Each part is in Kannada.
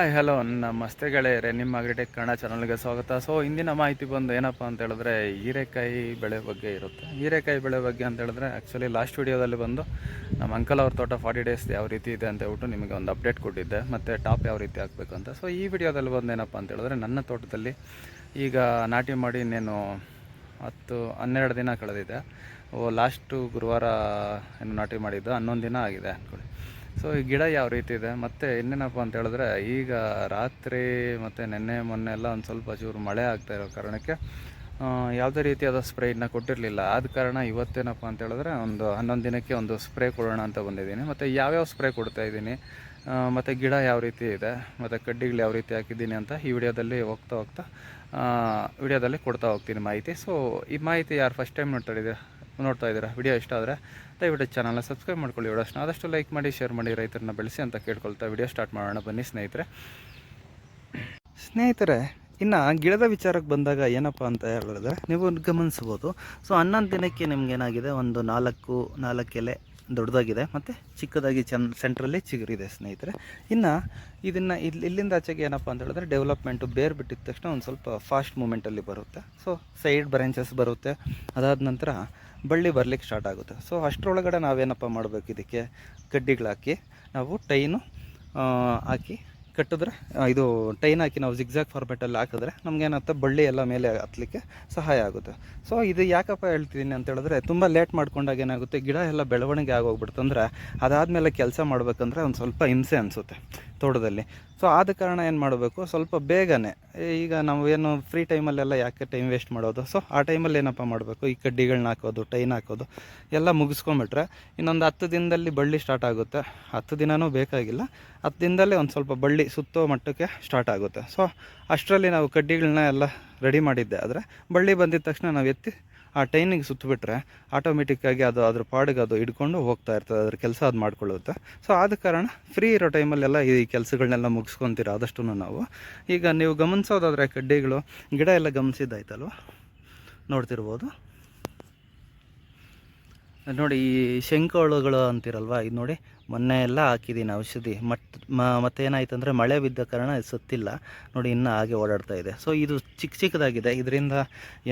ಹಾಯ್, ಹಲೋ, ನಮಸ್ತೆ ಗೆಳೆಯರೆ. ನಿಮ್ಮ ಅಗ್ರಿಟೆಕ್ ಕನ್ನಡ ಚಾನಲ್ಗೆ ಸ್ವಾಗತ. ಸೊ ಇಂದಿನ ಮಾಹಿತಿ ಬಂದು ಏನಪ್ಪ ಅಂತ ಹೇಳಿದ್ರೆ, ಹೀರೆಕಾಯಿ ಬೆಳೆ ಬಗ್ಗೆ ಇರುತ್ತೆ. ಹೀರೆಕಾಯಿ ಬೆಳೆ ಬಗ್ಗೆ ಅಂತ ಹೇಳಿದ್ರೆ ಆ್ಯಕ್ಚುಲಿ ಲಾಸ್ಟ್ ವಿಡಿಯೋದಲ್ಲಿ ಬಂದು ನಮ್ಮ ಅಂಕಲ್ ಅವ್ರ ತೋಟ ಫಾರ್ಟಿ ಡೇಸ್ ಯಾವ ರೀತಿ ಇದೆ ಅಂತ ಹೇಳ್ಬಿಟ್ಟು ನಿಮಗೆ ಒಂದು ಅಪ್ಡೇಟ್ ಕೊಟ್ಟಿದ್ದೆ. ಮತ್ತು ಟಾಪ್ ಯಾವ ರೀತಿ ಹಾಕಬೇಕು ಅಂತ. ಸೊ ಈ ವಿಡಿಯೋದಲ್ಲಿ ಬಂದು ಏನಪ್ಪ ಅಂತ ಹೇಳಿದ್ರೆ, ನನ್ನ ತೋಟದಲ್ಲಿ ಈಗ ನಾಟಿ ಮಾಡಿ ಇನ್ನೇನು ಹತ್ತು, ಹನ್ನೆರಡು ದಿನ ಕಳೆದಿದೆ. ಓ ಲಾಸ್ಟು ಗುರುವಾರ ಏನು ನಾಟಿ ಮಾಡಿದ್ದು? ಹನ್ನೊಂದು ದಿನ ಆಗಿದೆ ಅಂದ್ಕೊಳ್ಳಿ ಸೊ ಈ ಗಿಡ ಯಾವ ರೀತಿ ಇದೆ? ಮತ್ತು ಇನ್ನೇನಪ್ಪ ಅಂತ ಹೇಳಿದ್ರೆ, ಈಗ ರಾತ್ರಿ ಮತ್ತು ನೆನ್ನೆ, ಮೊನ್ನೆ ಎಲ್ಲ ಒಂದು ಸ್ವಲ್ಪ ಚೂರು ಮಳೆ ಆಗ್ತಾ ಇರೋ ಕಾರಣಕ್ಕೆ ಯಾವುದೇ ರೀತಿಯಾದ ಸ್ಪ್ರೇ ಇದನ್ನ ಕೊಟ್ಟಿರಲಿಲ್ಲ. ಆದ ಕಾರಣ ಇವತ್ತೇನಪ್ಪ ಅಂತ ಹೇಳಿದ್ರೆ, ಒಂದು ಹನ್ನೊಂದು ದಿನಕ್ಕೆ ಒಂದು ಸ್ಪ್ರೇ ಕೊಡೋಣ ಅಂತ ಬಂದಿದ್ದೀನಿ. ಮತ್ತು ಯಾವ್ಯಾವ ಸ್ಪ್ರೇ ಕೊಡ್ತಾ ಇದ್ದೀನಿ? ಮತ್ತು ಗಿಡ ಯಾವ ರೀತಿ ಇದೆ? ಮತ್ತು ಕಡ್ಡಿಗಳು ಯಾವ ರೀತಿ ಹಾಕಿದ್ದೀನಿ ಅಂತ ಈ ವಿಡಿಯೋದಲ್ಲಿ ಹೋಗ್ತಾ ಹೋಗ್ತಾ ವಿಡಿಯೋದಲ್ಲಿ ಕೊಡ್ತಾ ಹೋಗ್ತೀನಿ ಮಾಹಿತಿ. ಸೊ ಈ ಮಾಹಿತಿ ಯಾರು ಫಸ್ಟ್ ಟೈಮ್ ನೋಡ್ತಾ ಇದ್ದೀರಾ ನೋಡ್ತಾ ಇದ್ದೀರಾ ವಿಡಿಯೋ ಇಷ್ಟ ಆದರೆ ದಯವಿಟ್ಟು ಚಾನಲ್ನ ಸಬ್ಸ್ಕ್ರೈಬ್ ಮಾಡ್ಕೊಳ್ಳಿ. ವಿಡಿಯೋಸ್ನ ಆದಷ್ಟು ಲೈಕ್ ಮಾಡಿ ಶೇರ್ ಮಾಡಿ, ರೈತರನ್ನ ಬೆಳೆಸಿ ಅಂತ ಕೇಳ್ಕೊಳ್ತಾ ವಿಡಿಯೋ ಸ್ಟಾರ್ಟ್ ಮಾಡೋಣ. ಬನ್ನಿ ಸ್ನೇಹಿತರೆ. ಸ್ನೇಹಿತರೆ, ಇನ್ನು ಗಿಡದ ವಿಚಾರಕ್ಕೆ ಬಂದಾಗ ಏನಪ್ಪ ಅಂತ ಹೇಳಿದ್ರೆ ನೀವು ಗಮನಿಸ್ಬೋದು ಸೊ ಹನ್ನೊಂದು ದಿನಕ್ಕೆ ನಿಮ್ಗೇನಾಗಿದೆ ಒಂದು ನಾಲ್ಕು ನಾಲ್ಕು ಎಲೆ ದೊಡ್ಡದಾಗಿದೆ ಮತ್ತು ಚಿಕ್ಕದಾಗಿ ಚನ್ ಸೆಂಟ್ರಲ್ಲಿ ಚಿಗುರಿದೆ ಸ್ನೇಹಿತರೆ. ಇನ್ನು ಇದನ್ನು ಇಲ್ಲಿ ಇಲ್ಲಿಂದ ಆಚೆಗೆ ಏನಪ್ಪ ಅಂತ ಹೇಳಿದ್ರೆ ಡೆವಲಪ್ಮೆಂಟು ಬೇರ್ ಬಿಟ್ಟಿದ ತಕ್ಷಣ ಒಂದು ಸ್ವಲ್ಪ ಫಾಸ್ಟ್ ಮೂಮೆಂಟಲ್ಲಿ ಬರುತ್ತೆ. ಸೊ ಸೈಡ್ ಬ್ರಾಂಚಸ್ ಬರುತ್ತೆ. ಅದಾದ ನಂತರ ಬಳ್ಳಿ ಬರ್ಲಿಕ್ಕೆ ಸ್ಟಾರ್ಟ್ ಆಗುತ್ತೆ. ಸೊ ಅಷ್ಟರೊಳಗಡೆ ನಾವೇನಪ್ಪ ಮಾಡಬೇಕು ಇದಕ್ಕೆ? ಕಡ್ಡಿಗಳು ಹಾಕಿ, ನಾವು ಟೈನು ಹಾಕಿ ಕಟ್ಟಿದ್ರೆ ಇದು ಟೈನ್ ಹಾಕಿ ನಾವು ಜಿಗ್ಜಾಗ್ ಫಾರ್ಮೆಟಲ್ಲಿ ಹಾಕಿದ್ರೆ ನಮಗೇನಂತ ಬಳ್ಳಿ ಎಲ್ಲ ಮೇಲೆ ಹತ್ತಲಿಕ್ಕೆ ಸಹಾಯ ಆಗುತ್ತೆ. ಸೊ ಇದು ಯಾಕಪ್ಪ ಹೇಳ್ತಿದ್ದೀನಿ ಅಂತ ಹೇಳಿದ್ರೆ, ತುಂಬ ಲೇಟ್ ಮಾಡ್ಕೊಂಡಾಗ ಏನಾಗುತ್ತೆ? ಗಿಡ ಎಲ್ಲ ಬೆಳವಣಿಗೆ ಆಗೋಗ್ಬಿಡ್ತಂದ್ರೆ ಅದಾದಮೇಲೆ ಕೆಲಸ ಮಾಡ್ಬೇಕಂದ್ರೆ ಒಂದು ಸ್ವಲ್ಪ ಹಿಂಸೆ ಅನಿಸುತ್ತೆ. ತೋಟದಲ್ಲಿ. ಸೊ ಆದ ಕಾರಣ ಏನು ಮಾಡಬೇಕು? ಸ್ವಲ್ಪ ಬೇಗನೆ. ಈಗ ನಾವು ಏನು ಫ್ರೀ ಟೈಮಲ್ಲೆಲ್ಲ ಯಾಕೆ ಟೈಮ್ ವೇಸ್ಟ್ ಮಾಡೋದು? ಸೊ ಆ ಟೈಮಲ್ಲಿ ಏನಪ್ಪ ಮಾಡಬೇಕು? ಈ ಕಡ್ಡಿಗಳನ್ನ ಹಾಕೋದು, ಟೈನ್ ಹಾಕೋದು, ಎಲ್ಲ ಮುಗಿಸ್ಕೊಂಬಿಟ್ರೆ ಇನ್ನೊಂದು ಹತ್ತು ದಿನದಲ್ಲಿ ಬಳ್ಳಿ ಸ್ಟಾರ್ಟ್ ಆಗುತ್ತೆ. ಹತ್ತು ದಿನವೂ ಬೇಕಾಗಿಲ್ಲ. ಹತ್ತು ದಿನದಲ್ಲೇ ಒಂದು ಸ್ವಲ್ಪ ಬಳ್ಳಿ ಸುತ್ತೋ ಮಟ್ಟಕ್ಕೆ ಸ್ಟಾರ್ಟ್ ಆಗುತ್ತೆ. ಸೊ ಅಷ್ಟರಲ್ಲಿ ನಾವು ಕಡ್ಡಿಗಳನ್ನ ಎಲ್ಲ ರೆಡಿ ಮಾಡಿದ್ದೆ. ಆದರೆ ಬಳ್ಳಿ ಬಂದಿದ ತಕ್ಷಣ ನಾವು ಎತ್ತಿ ಆ ಟೈನಿಗೆ ಸುತ್ತಬಿಟ್ರೆ ಆಟೋಮೆಟಿಕ್ಕಾಗಿ ಅದು ಅದ್ರ ಪಾಡಿಗೆ ಅದು ಹಿಡ್ಕೊಂಡು ಹೋಗ್ತಾ ಇರ್ತದೆ, ಅದ್ರ ಕೆಲಸ ಅದು ಮಾಡ್ಕೊಳ್ಳುತ್ತೆ. ಸೊ ಆದ ಕಾರಣ ಫ್ರೀ ಇರೋ ಟೈಮಲ್ಲೆಲ್ಲ ಈ ಕೆಲಸಗಳನ್ನೆಲ್ಲ ಮುಗಿಸ್ಕೊತೀರ ಆದಷ್ಟು ನಾವು. ಈಗ ನೀವು ಗಮನಿಸೋದಾದ್ರೆ ಕಡ್ಡಿಗಳು, ಗಿಡ ಎಲ್ಲ ಗಮನಿಸಿದ್ದಾಯ್ತಲ್ವ? ನೋಡ್ತಿರ್ಬೋದು. ನೋಡಿ ಈ ಶಂಕುಳುಗಳು ಅಂತಿರಲ್ವ, ಇದು ನೋಡಿ. ಮೊನ್ನೆ ಎಲ್ಲ ಹಾಕಿದ್ದೀನಿ ಔಷಧಿ. ಮಟ್ ಮತ್ತೇನಾಯ್ತು ಅಂದರೆ ಮಳೆ ಬಿದ್ದ ಕಾರಣ ಸುತ್ತಿಲ್ಲ. ನೋಡಿ, ಇನ್ನೂ ಹಾಗೆ ಓಡಾಡ್ತಾ ಇದೆ. ಸೊ ಇದು ಚಿಕ್ಕ ಚಿಕ್ಕದಾಗಿದೆ. ಇದರಿಂದ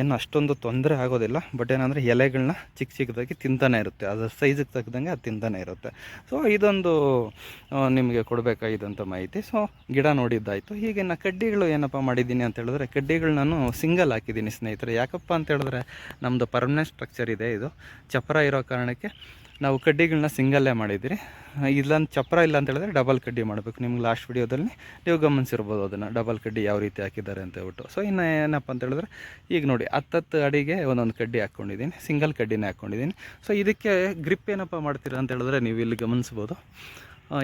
ಏನು ಅಷ್ಟೊಂದು ತೊಂದರೆ ಆಗೋದಿಲ್ಲ. ಬಟ್ ಏನಂದರೆ ಎಲೆಗಳನ್ನ ಚಿಕ್ಕ ಚಿಕ್ಕದಾಗಿ ತಿಂತಾನೆ ಇರುತ್ತೆ. ಅದರ ಸೈಜಿಗೆ ತಕ್ಕದಂಗೆ ಅದು ತಿಂತಾನೆ ಇರುತ್ತೆ. ಸೊ ಇದೊಂದು ನಿಮಗೆ ಕೊಡಬೇಕಾಗಿದ್ದಂಥ ಮಾಹಿತಿ. ಸೊ ಗಿಡ ನೋಡಿದ್ದಾಯಿತು. ಹೀಗೆ ನಾ ಕಡ್ಡಿಗಳು ಏನಪ್ಪ ಮಾಡಿದ್ದೀನಿ ಅಂತ ಹೇಳಿದ್ರೆ ಕಡ್ಡಿಗಳು ನಾನು ಸಿಂಗಲ್ ಹಾಕಿದ್ದೀನಿ ಸ್ನೇಹಿತರೆ. ಯಾಕಪ್ಪ ಅಂತ ಹೇಳಿದ್ರೆ ನಮ್ಮದು ಪರ್ಮನೆಂಟ್ ಸ್ಟ್ರಕ್ಚರ್ ಇದೆ ಇದು. ಚಪ್ಪರ ಇರೋ ಕಾರಣಕ್ಕೆ ನಾವು ಕಡ್ಡಿಗಳನ್ನ ಸಿಂಗಲ್ಲೇ ಮಾಡಿದ್ದೀರಿ. ಇಲ್ಲಂತ ಚಪ್ಪರ ಇಲ್ಲ ಅಂತ ಹೇಳಿದ್ರೆ ಡಬಲ್ ಕಡ್ಡಿ ಮಾಡಬೇಕು. ನಿಮ್ಗೆ ಲಾಸ್ಟ್ ವಿಡಿಯೋದಲ್ಲಿ ನೀವು ಗಮನಿಸಿರ್ಬೋದು ಅದನ್ನು ಡಬಲ್ ಕಡ್ಡಿ ಯಾವ ರೀತಿ ಹಾಕಿದ್ದಾರೆ ಅಂತ ಹೇಳ್ಬಿಟ್ಟು. ಸೊ ಇನ್ನು ಏನಪ್ಪ ಅಂತ ಹೇಳಿದ್ರೆ ಈಗ ನೋಡಿ ಹತ್ತತ್ತು ಅಡಿಗೆ ಒಂದೊಂದು ಕಡ್ಡಿ ಹಾಕ್ಕೊಂಡಿದ್ದೀನಿ ಸಿಂಗಲ್ ಕಡ್ಡಿನೇ ಹಾಕ್ಕೊಂಡಿದ್ದೀನಿ ಸೊ ಇದಕ್ಕೆ ಗ್ರಿಪ್ ಏನಪ್ಪ ಮಾಡ್ತೀರಾ ಅಂತ ಹೇಳಿದ್ರೆ ನೀವು ಇಲ್ಲಿ ಗಮನಿಸ್ಬೋದು.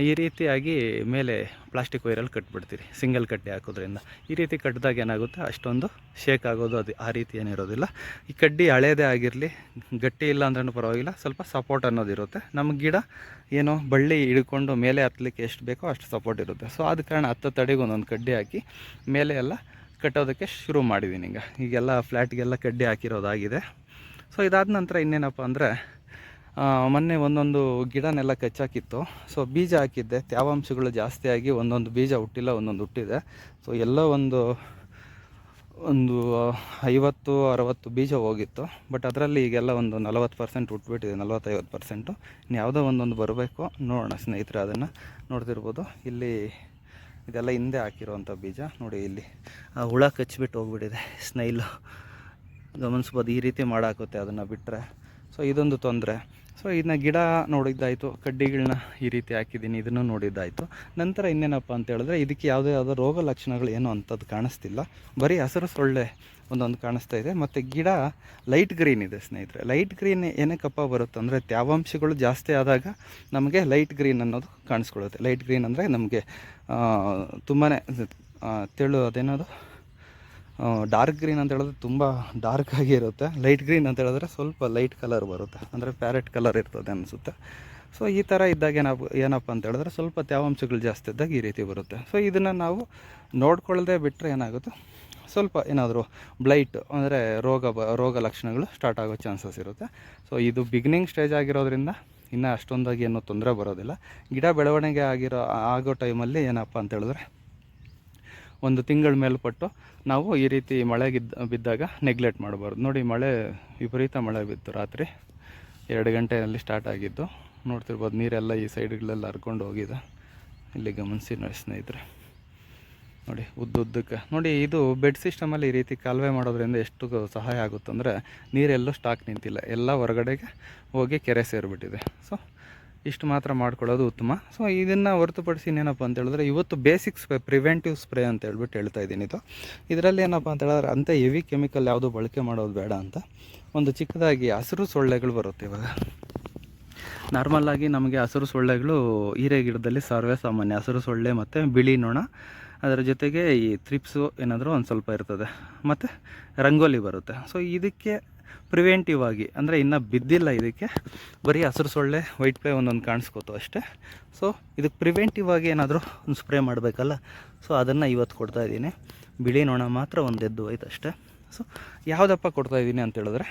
ಈ ರೀತಿಯಾಗಿ ಮೇಲೆ ಪ್ಲಾಸ್ಟಿಕ್ ವೈರಲ್ಲಿ ಕಟ್ಬಿಡ್ತೀರಿ, ಸಿಂಗಲ್ ಕಡ್ಡಿ ಹಾಕೋದ್ರಿಂದ. ಈ ರೀತಿ ಕಟ್ಟಿದಾಗ ಏನಾಗುತ್ತೆ? ಅಷ್ಟೊಂದು ಶೇಕ್ ಆಗೋದು ಅದು, ಆ ರೀತಿ ಏನಿರೋದಿಲ್ಲ ಈ ಕಡ್ಡಿ ಹಳೇದೇ ಆಗಿರಲಿ, ಗಟ್ಟಿ ಇಲ್ಲ ಅಂದ್ರೂ ಪರವಾಗಿಲ್ಲ, ಸ್ವಲ್ಪ ಸಪೋರ್ಟ್ ಅನ್ನೋದಿರುತ್ತೆ ನಮ್ಮ ಗಿಡ ಏನೋ ಬಳ್ಳಿ ಹಿಡ್ಕೊಂಡು ಮೇಲೆ ಹತ್ತಲಿಕ್ಕೆ ಎಷ್ಟು ಬೇಕೋ ಅಷ್ಟು ಸಪೋರ್ಟ್ ಇರುತ್ತೆ. ಸೊ ಆದ ಕಾರಣ ಹತ್ತು ತಡೆಗೆ ಒಂದೊಂದು ಕಡ್ಡಿ ಹಾಕಿ ಮೇಲೆ ಎಲ್ಲ ಕಟ್ಟೋದಕ್ಕೆ ಶುರು ಮಾಡಿದ್ದೀನಿ ಈಗ. ಈಗೆಲ್ಲ ಫ್ಲ್ಯಾಟ್ಗೆಲ್ಲ ಕಡ್ಡಿ ಹಾಕಿರೋದಾಗಿದೆ. ಸೊ ಇದಾದ ನಂತರ ಇನ್ನೇನಪ್ಪ ಅಂದರೆ ಮೊನ್ನೆ ಒಂದೊಂದು ಗಿಡನೆಲ್ಲ ಕಚ್ಚಾಕಿತ್ತು. ಸೊ ಬೀಜ ಹಾಕಿದ್ದೆ. ತ್ಯಾವಾಂಶಗಳು ಜಾಸ್ತಿ ಆಗಿ ಒಂದೊಂದು ಬೀಜ ಹುಟ್ಟಿಲ್ಲ, ಒಂದೊಂದು ಹುಟ್ಟಿದೆ. ಸೊ ಎಲ್ಲ ಒಂದು ಒಂದು ಐವತ್ತು, ಅರವತ್ತು ಬೀಜ ಹೋಗಿತ್ತು. ಬಟ್ ಅದರಲ್ಲಿ ಈಗೆಲ್ಲ ಒಂದು ನಲವತ್ತು ಪರ್ಸೆಂಟ್ ಹುಟ್ಬಿಟ್ಟಿದೆ, ನಲವತ್ತೈವತ್ತು ಪರ್ಸೆಂಟು ಇನ್ನು ಯಾವುದೋ ಒಂದೊಂದು ಬರಬೇಕು. ನೋಡೋಣ ಸ್ನೇಹಿತರೆ ಅದನ್ನು. ನೋಡ್ತಿರ್ಬೋದು. ಇಲ್ಲಿ ಇದೆಲ್ಲ ಹಿಂದೆ ಹಾಕಿರೋವಂಥ ಬೀಜ. ನೋಡಿ ಇಲ್ಲಿ. ಆ ಹುಳ ಕಚ್ಚಿಬಿಟ್ಟು ಹೋಗ್ಬಿಟ್ಟಿದೆ. ಸ್ನೈಲು. ಗಮನಿಸ್ಬೋದು ಈ ರೀತಿ ಮಾಡಾಕುತ್ತೆ ಅದನ್ನು ಬಿಟ್ಟರೆ ಸೊ ಇದೊಂದು ತೊಂದರೆ. ಸೊ ಇದನ್ನ ಗಿಡ ನೋಡಿದ್ದಾಯಿತು ಕಡ್ಡಿಗಳನ್ನ ಈ ರೀತಿ ಹಾಕಿದ್ದೀನಿ, ಇದನ್ನು ನೋಡಿದ್ದಾಯಿತು. ನಂತರ ಇನ್ನೇನಪ್ಪ ಅಂತ ಹೇಳಿದ್ರೆ, ಇದಕ್ಕೆ ಯಾವುದೇ ಯಾವುದೋ ರೋಗ ಲಕ್ಷಣಗಳು ಏನು ಅಂಥದ್ದು ಕಾಣಿಸ್ತಿಲ್ಲ. ಬರೀ ಹಸಿರು ಸೊಳ್ಳೆ ಒಂದೊಂದು ಕಾಣಿಸ್ತಾ ಇದೆ. ಮತ್ತು ಗಿಡ ಲೈಟ್ ಗ್ರೀನ್ ಇದೆ ಸ್ನೇಹಿತರೆ. ಲೈಟ್ ಗ್ರೀನ್ ಏನಕ್ಕಪ್ಪ ಬರುತ್ತೆ ಅಂದರೆ, ತ್ಯಾವಾಂಶಗಳು ಜಾಸ್ತಿ ಆದಾಗ ನಮಗೆ ಲೈಟ್ ಗ್ರೀನ್ ಅನ್ನೋದು ಕಾಣಿಸ್ಕೊಳ್ಳುತ್ತೆ. ಲೈಟ್ ಗ್ರೀನ್ ಅಂದರೆ ನಮಗೆ ತುಂಬಾ ತೆಳು, ಅದೇನದು? ಡಾರ್ಕ್ ಗ್ರೀನ್ ಅಂತ ಹೇಳಿದ್ರೆ ತುಂಬ ಡಾರ್ಕ್ ಆಗಿ ಇರುತ್ತೆ. ಲೈಟ್ ಗ್ರೀನ್ ಅಂತ ಹೇಳಿದ್ರೆ ಸ್ವಲ್ಪ ಲೈಟ್ ಕಲರ್ ಬರುತ್ತೆ. ಅಂದರೆ ಪ್ಯಾರೆಟ್ ಕಲರ್ ಇರ್ತದೆ ಅನಿಸುತ್ತೆ. ಸೊ ಈ ಥರ ಇದ್ದಾಗ ಏನಪ್ಪ ಏನಪ್ಪ ಅಂತ ಹೇಳಿದ್ರೆ ಸ್ವಲ್ಪ ತೇವಾಂಶಗಳು ಜಾಸ್ತಿ ಇದ್ದಾಗ ಈ ರೀತಿ ಬರುತ್ತೆ. ಸೊ ಇದನ್ನು ನಾವು ನೋಡ್ಕೊಳ್ಳದೆ ಬಿಟ್ಟರೆ ಏನಾಗುತ್ತೆ? ಸ್ವಲ್ಪ ಏನಾದರೂ ಬ್ಲೈಟ್ ಅಂದರೆ ರೋಗ ಬ, ರೋಗ ಲಕ್ಷಣಗಳು ಸ್ಟಾರ್ಟ್ ಆಗೋ ಚಾನ್ಸಸ್ ಇರುತ್ತೆ. ಸೊ ಇದು ಬಿಗಿನಿಂಗ್ ಸ್ಟೇಜ್ ಆಗಿರೋದ್ರಿಂದ ಇನ್ನೂ ಅಷ್ಟೊಂದಾಗಿ ಏನೂ ತೊಂದರೆ ಬರೋದಿಲ್ಲ. ಗಿಡ ಬೆಳವಣಿಗೆ ಆಗಿರೋ, ಆಗೋ ಟೈಮಲ್ಲಿ ಏನಪ್ಪ ಅಂತ ಹೇಳಿದ್ರೆ ಒಂದು ತಿಂಗಳ ಮೇಲ್ಪಟ್ಟು ನಾವು ಈ ರೀತಿ ಮಳೆಗಿದ್ದ ಬಿದ್ದಾಗ ನೆಗ್ಲೆಕ್ಟ್ ಮಾಡಬಾರ್ದು. ನೋಡಿ, ಮಳೆ ವಿಪರೀತ ಮಳೆ ಬಿತ್ತು ರಾತ್ರಿ. ಎರಡು ಗಂಟೆಯಲ್ಲಿ ಸ್ಟಾರ್ಟ್ ಆಗಿದ್ದು. ನೋಡ್ತಿರ್ಬೋದು, ನೀರೆಲ್ಲ ಈ ಸೈಡ್ಗಳೆಲ್ಲ ಹರ್ಕೊಂಡು ಹೋಗಿದೆ. ಇಲ್ಲಿ ಗಮನಿಸಿ ನೋಡಿ ಸ್ನೇಹಿತರೆ. ನೋಡಿ ಉದ್ದುದ್ದಕ್ಕೆ ನೋಡಿ, ಇದು ಬೆಡ್ ಸಿಸ್ಟಮಲ್ಲಿ ಈ ರೀತಿ ಕಾಲುವೆ ಮಾಡೋದ್ರಿಂದ ಎಷ್ಟು ಸಹಾಯ ಆಗುತ್ತಂದರೆ ನೀರೆಲ್ಲೂ ಸ್ಟಾಕ್ ನಿಂತಿಲ್ಲ. ಎಲ್ಲ ಹೊರಗಡೆಗೆ ಹೋಗಿ ಕೆರೆ ಸೇರಿಬಿಟ್ಟಿದೆ. ಸೊ ಇಷ್ಟು ಮಾತ್ರ ಮಾಡ್ಕೊಳ್ಳೋದು ಉತ್ತಮ. ಸೊ ಇದನ್ನು ಹೊರತುಪಡಿಸಿ ಇನ್ನೇನಪ್ಪ ಅಂತ ಹೇಳಿದ್ರೆ, ಇವತ್ತು ಬೇಸಿಕ್ ಸ್ಪ್ರೇ ಪ್ರಿವೆಂಟಿವ್ ಸ್ಪ್ರೇ ಅಂತ ಹೇಳ್ಬಿಟ್ಟು ಹೇಳ್ತಾ ಇದ್ದೀನಿ ಇದು. ಇದರಲ್ಲಿ ಏನಪ್ಪ ಅಂತ ಹೇಳಿದ್ರೆ, ಅಂಥ ಹೆವಿ ಕೆಮಿಕಲ್ ಯಾವುದು ಬಳಕೆ ಮಾಡೋದು ಬೇಡ ಅಂತ. ಒಂದು ಚಿಕ್ಕದಾಗಿ ಹಸಿರು ಸೊಳ್ಳೆಗಳು ಬರುತ್ತೆ ಇವಾಗ. ನಾರ್ಮಲ್ಲಾಗಿ ನಮಗೆ ಹಸಿರು ಸೊಳ್ಳೆಗಳು ಹೀರೆ ಗಿಡದಲ್ಲಿ ಸರ್ವೇ ಸಾಮಾನ್ಯ ಹಸಿರು ಸೊಳ್ಳೆ ಮತ್ತು ಬಿಳಿ ನೊಣ ಅದರ ಜೊತೆಗೆ ಈ ಥ್ರಿಪ್ಸು ಏನಾದರೂ ಒಂದು ಸ್ವಲ್ಪ ಇರ್ತದೆ. ಮತ್ತು ರಂಗೋಲಿ ಬರುತ್ತೆ. ಸೊ ಇದಕ್ಕೆ ಪ್ರಿವೆಂಟಿವ್ ಆಗಿ, ಅಂದರೆ ಇನ್ನೂ ಬಿದ್ದಿಲ್ಲ ಇದಕ್ಕೆ, ಬರೀ ಹಸಿರು ಸೊಳ್ಳೆ ವೈಟ್ ಪ್ಲೇ ಒಂದೊಂದು ಕಾಣಿಸ್ಕೋತು ಅಷ್ಟೇ. ಸೊ ಇದಕ್ಕೆ ಪ್ರಿವೆಂಟಿವ್ ಆಗಿ ಏನಾದರೂ ಒಂದು ಸ್ಪ್ರೇ ಮಾಡಬೇಕಲ್ಲ? ಸೊ ಅದನ್ನು ಇವತ್ತು ಕೊಡ್ತಾ ಇದ್ದೀನಿ. ಬಿಳಿ ನೊಣ ಮಾತ್ರ ಒಂದು ಎದ್ದು ಹೋಯ್ತು ಅಷ್ಟೇ. ಸೊ ಯಾವುದಪ್ಪ ಕೊಡ್ತಾ ಇದ್ದೀನಿ ಅಂತ ಹೇಳಿದ್ರೆ,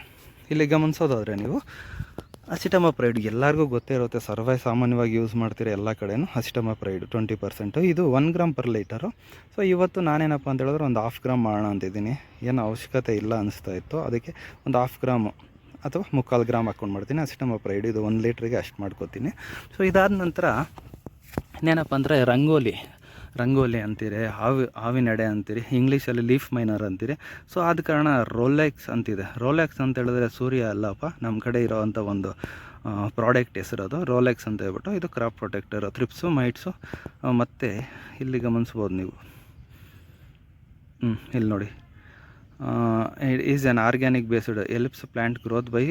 ಇಲ್ಲಿ ಗಮನಿಸೋದಾದರೆ ನೀವು ಅಸಿಟಮ ಪ್ರೈಡ್ ಎಲ್ಲರಿಗೂ ಗೊತ್ತೇ ಇರುತ್ತೆ, ಸರ್ವೈ ಸಾಮಾನ್ಯವಾಗಿ ಯೂಸ್ ಮಾಡ್ತೀರ ಎಲ್ಲ ಕಡೆಯೂ ಅಸಿಟಮ ಪ್ರೈಡ್ ಟ್ವೆಂಟಿ ಪರ್ಸೆಂಟು. ಇದು one gram per litre. So ಇವತ್ತು ನಾನೇನಪ್ಪ ಅಂತ ಹೇಳಿದ್ರೆ ಒಂದು ಹಾಫ್ ಗ್ರಾಮ್ ಮಾಡೋಣ ಅಂತಿದ್ದೀನಿ. ಏನು ಅವಶ್ಯಕತೆ ಇಲ್ಲ ಅನಿಸ್ತಾ ಇತ್ತು. ಅದಕ್ಕೆ ಒಂದು ಹಾಫ್ ಗ್ರಾಮು ಅಥವಾ ಮುಕ್ಕಾಲು ಗ್ರಾಮ್ ಹಾಕ್ಕೊಂಡು ಮಾಡ್ತೀನಿ. ಅಸಿಟಮ ಪ್ರೈಡ್ ಇದು ಒಂದು ಲೀಟ್ರಿಗೆ ಅಷ್ಟು ಮಾಡ್ಕೋತೀನಿ. ಸೊ ಇದಾದ ನಂತರ ಇನ್ನೇನಪ್ಪ ಅಂದರೆ ರಂಗೋಲಿ. ರಂಗೋಲಿ ಅಂತೀರಿ, ಹಾವಿ, ಹಾವಿನಡೆ ಅಂತೀರಿ, ಇಂಗ್ಲೀಷಲ್ಲಿ ಲೀಫ್ ಮೈನರ್ ಅಂತೀರಿ. ಸೊ ಆದ ಕಾರಣ ರೋಲೆಕ್ಸ್ ಅಂತಿದೆ. ರೋಲೆಕ್ಸ್ ಅಂತ ಹೇಳಿದ್ರೆ ಸೂರ್ಯ ಅಲ್ಲಪ್ಪ ನಮ್ಮ ಕಡೆ ಇರೋವಂಥ ಒಂದು ಪ್ರಾಡಕ್ಟ್ ಹೆಸರದು ರೋಲೆಕ್ಸ್ ಅಂತ ಹೇಳ್ಬಿಟ್ಟು ಇದು ಕ್ರಾಪ್ ಪ್ರೊಟೆಕ್ಟರ್ ಥ್ರಿಪ್ಸು ಮೈಟ್ಸು ಮತ್ತು ಇಲ್ಲಿ ಗಮನಿಸ್ಬೋದು ನೀವು. ಹ್ಞೂ ಇಲ್ಲಿ ನೋಡಿ. Is an organic based helps plant growth by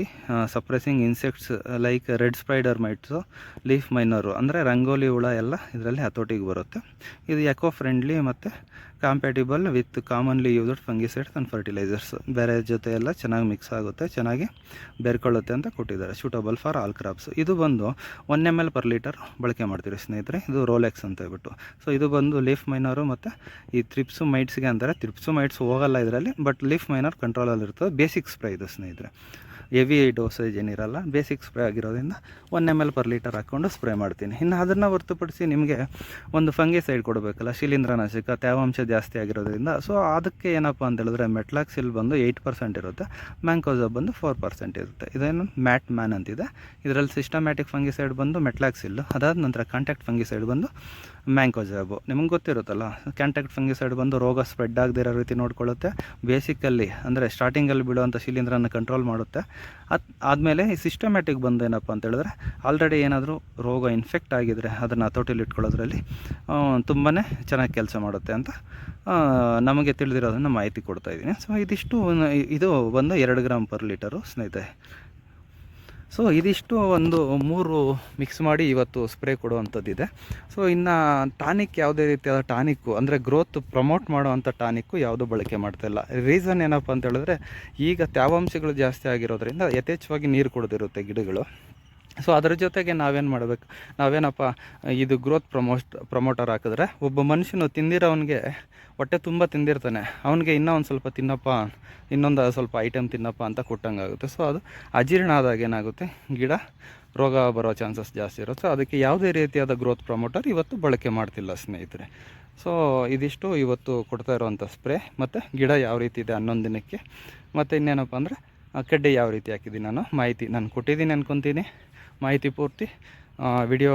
suppressing insects like red spider mites leaf miner ಅಂದರೆ ರಂಗೋಲಿ ಹುಳ ಎಲ್ಲ ಇದರಲ್ಲಿ ಹತೋಟಿಗೆ ಬರುತ್ತೆ. ಇದು ಎಕೋ ಫ್ರೆಂಡ್ಲಿ ಮತ್ತು compatible with commonly used fungicides and fertilisers ಬೇರೆ ಜೊತೆ ಎಲ್ಲ ಚೆನ್ನಾಗಿ ಮಿಕ್ಸ್ ಆಗುತ್ತೆ, ಚೆನ್ನಾಗಿ ಬೇರ್ಕೊಳ್ಳುತ್ತೆ ಅಂತ ಕೊಟ್ಟಿದ್ದಾರೆ. ಸೂಟಬಲ್ ಫಾರ್ ಆಲ್ ಕ್ರಾಪ್ಸ್ ಇದು ಬಂದು one M L per litre ಬಳಕೆ ಮಾಡ್ತೀರಿ ಸ್ನೇಹಿತರೆ. ಇದು ರೋಲೆಕ್ಸ್ ಅಂತ ಹೇಳ್ಬಿಟ್ಟು. ಸೊ ಇದು ಬಂದು ಲೀಫ್ ಮೈನರು ಮತ್ತು ಈ ತ್ರಿಪ್ಸು ಮೈಟ್ಸ್ಗೆ ಅಂತಾರೆ. ತ್ರಿಪ್ಸು ಮೈಟ್ಸ್ ಹೋಗಲ್ಲ ಇದರಲ್ಲಿ ಬಟ್ ಲೀಫ್ ಮೈನರ್ ಕಂಟ್ರೋಲಲ್ಲಿ ಇರ್ತದೆ. ಬೇಸಿಕ್ ಸ್ಪ್ರೇ ಇದು ಸ್ನೇಹಿತರೆ. ಹೆವಿ ಡೋಸೇಜ್ ಏನಿರಲ್ಲ ಬೇಸಿಕ್ ಸ್ಪ್ರೇ ಆಗಿರೋದ್ರಿಂದ one M L per litre ಹಾಕ್ಕೊಂಡು ಸ್ಪ್ರೇ ಮಾಡ್ತೀನಿ. ಇನ್ನು ಅದನ್ನು ಹೊರತುಪಡಿಸಿ ನಿಮಗೆ ಒಂದು ಫಂಗಿಸೈಡ್ ಕೊಡಬೇಕಲ್ಲ, ಶಿಲೀಂಧ್ರನಾಶಕ, ತೇವಾಂಶ ಜಾಸ್ತಿ ಆಗಿರೋದ್ರಿಂದ ಸೊ ಅದಕ್ಕೆ ಏನಪ್ಪ ಅಂತ ಹೇಳಿದ್ರೆ ಮೆಟ್ಲಾಕ್ಸಿಲ್ ಬಂದು ಏಯ್ಟ್ ಪರ್ಸೆಂಟ್ ಇರುತ್ತೆ, ಮ್ಯಾಂಕೋಸ ಬಂದು ಫೋರ್ ಪರ್ಸೆಂಟ್ ಇರುತ್ತೆ. ಇದೇನು ಮ್ಯಾಟ್ ಮ್ಯಾನ್ ಅಂತಿದೆ. ಇದರಲ್ಲಿ ಸಿಸ್ಟಮ್ಯಾಟಿಕ್ ಫಂಗಿಸೈಡ್ ಬಂದು ಮೆಟ್ಲಾಕ್ಸಿಲ್, ಅದಾದ ನಂತರ ಕಾಂಟ್ಯಾಕ್ಟ್ ಫಂಗಿಸೈಡ್ ಬಂದು ಮ್ಯಾಂಕೋಜಾಬು ನಿಮಗೆ ಗೊತ್ತಿರುತ್ತಲ್ಲ ಕ್ಯಾಂಟ್ಯಾಕ್ಟ್ ಫಂಗಿಸೈಡ್ ಬಂದು ರೋಗ ಸ್ಪ್ರೆಡ್ ಆಗದಿರೋ ರೀತಿ ನೋಡ್ಕೊಳ್ಳುತ್ತೆ. ಬೇಸಿಕಲ್ಲಿ ಅಂದರೆ ಸ್ಟಾರ್ಟಿಂಗಲ್ಲಿ ಬೀಳುವಂಥ ಶಿಲೀಂಧ್ರನ ಕಂಟ್ರೋಲ್ ಮಾಡುತ್ತೆ. ಅದು ಆದಮೇಲೆ ಈ ಸಿಸ್ಟಮ್ಯಾಟಿಕ್ ಬಂದು ಏನಪ್ಪ ಅಂತ ಹೇಳಿದ್ರೆ ಆಲ್ರೆಡಿ ಏನಾದರೂ ರೋಗ ಇನ್ಫೆಕ್ಟ್ ಆಗಿದ್ದರೆ ಅದನ್ನು ಹತೋಟಿಲಿ ಇಟ್ಕೊಳ್ಳೋದ್ರಲ್ಲಿ ತುಂಬಾ ಚೆನ್ನಾಗಿ ಕೆಲಸ ಮಾಡುತ್ತೆ ಅಂತ ನಮಗೆ ತಿಳಿದಿರೋದನ್ನು ಮಾಹಿತಿ ಕೊಡ್ತಾ ಇದ್ದೀನಿ. ಸೊ ಇದಿಷ್ಟು, ಇದು ಬಂದು ಎರಡು ಗ್ರಾಮ್ ಪರ್ ಲೀಟರು ಸ್ನೇಹಿತರೆ. ಸೊ ಇದಿಷ್ಟು ಒಂದು ಮೂರು ಮಿಕ್ಸ್ ಮಾಡಿ ಇವತ್ತು ಸ್ಪ್ರೇ ಕೊಡುವಂಥದ್ದಿದೆ. ಸೊ ಇನ್ನು ಟಾನಿಕ್ ಯಾವುದೇ ರೀತಿಯಾದ ಟಾನಿಕ್ಕು ಅಂದರೆ ಗ್ರೋತ್ ಪ್ರಮೋಟ್ ಮಾಡುವಂಥ ಟಾನಿಕ್ಕು ಯಾವುದೂ ಬಳಕೆ ಮಾಡ್ತಾ ಇಲ್ಲ. ರೀಸನ್ ಏನಪ್ಪ ಅಂತ ಹೇಳಿದ್ರೆ, ಈಗ ತ್ಯಾವಾಂಶಗಳು ಜಾಸ್ತಿ ಆಗಿರೋದ್ರಿಂದ ಯಥೇಚ್ಛವಾಗಿ ನೀರು ಕೊಡದಿರುತ್ತೆ ಗಿಡಗಳು. ಸೊ ಅದರ ಜೊತೆಗೆ ನಾವೇನು ಮಾಡಬೇಕು? ನಾವೇನಪ್ಪ, ಇದು ಗ್ರೋತ್ ಪ್ರಮೋಟ್ ಪ್ರಮೋಟರ್ ಹಾಕಿದ್ರೆ ಒಬ್ಬ ಮನುಷ್ಯನು ತಿಂದಿರೋವನಿಗೆ ಹೊಟ್ಟೆ ತುಂಬ ತಿಂದಿರ್ತಾನೆ. ಅವನಿಗೆ ಇನ್ನೂ ಒಂದು ಸ್ವಲ್ಪ ತಿನ್ನಪ್ಪ, ಇನ್ನೊಂದು ಸ್ವಲ್ಪ ಐಟಮ್ ತಿನ್ನಪ್ಪ ಅಂತ ಕೊಟ್ಟಂಗಾಗುತ್ತೆ. ಸೊ ಅದು ಅಜೀರ್ಣ ಆದಾಗ ಏನಾಗುತ್ತೆ? ಗಿಡ ರೋಗ ಬರೋ ಚಾನ್ಸಸ್ ಜಾಸ್ತಿ ಇರುತ್ತೆ. ಅದಕ್ಕೆ ಯಾವುದೇ ರೀತಿಯಾದ ಗ್ರೋತ್ ಪ್ರಮೋಟರ್ ಇವತ್ತು ಬಳಕೆ ಮಾಡ್ತಿಲ್ಲ ಸ್ನೇಹಿತರೆ. ಸೊ ಇದಿಷ್ಟು ಇವತ್ತು ಕೊಡ್ತಾ ಇರುವಂಥ ಸ್ಪ್ರೇ ಮತ್ತು ಗಿಡ ಯಾವ ರೀತಿ ಇದೆ ಹನ್ನೊಂದು ದಿನಕ್ಕೆ? ಮತ್ತು ಇನ್ನೇನಪ್ಪ ಅಂದರೆ ಕಡ್ಡೆ ಯಾವ ರೀತಿ ಹಾಕಿದ್ದೀನಿ ನಾನು? ಮಾಹಿತಿ ನಾನು ಕೊಟ್ಟಿದ್ದೀನಿ ಅನ್ಕೊತೀನಿ. ಮಾಹಿತಿ ಪೂರ್ತಿ ವಿಡಿಯೋ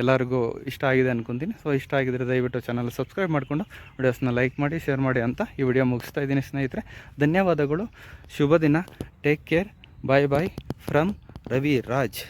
ಎಲ್ಲರಿಗೂ ಇಷ್ಟ ಆಗಿದೆ ಅನ್ಕೊತೀನಿ. ಸೊ ಇಷ್ಟ ಆಗಿದ್ರೆ ದಯವಿಟ್ಟು ಚಾನಲ್ ಸಬ್ಸ್ಕ್ರೈಬ್ ಮಾಡಿಕೊಂಡು ವಿಡಿಯೋಸ್ನ ಲೈಕ್ ಮಾಡಿ ಶೇರ್ ಮಾಡಿ ಅಂತ ಈ ವಿಡಿಯೋ ಮುಗಿಸ್ತಾ ಇದ್ದೀನಿ ಸ್ನೇಹಿತರೆ. ಧನ್ಯವಾದಗಳು. ಶುಭ ದಿನ. Take care bye bye from Ravi Raj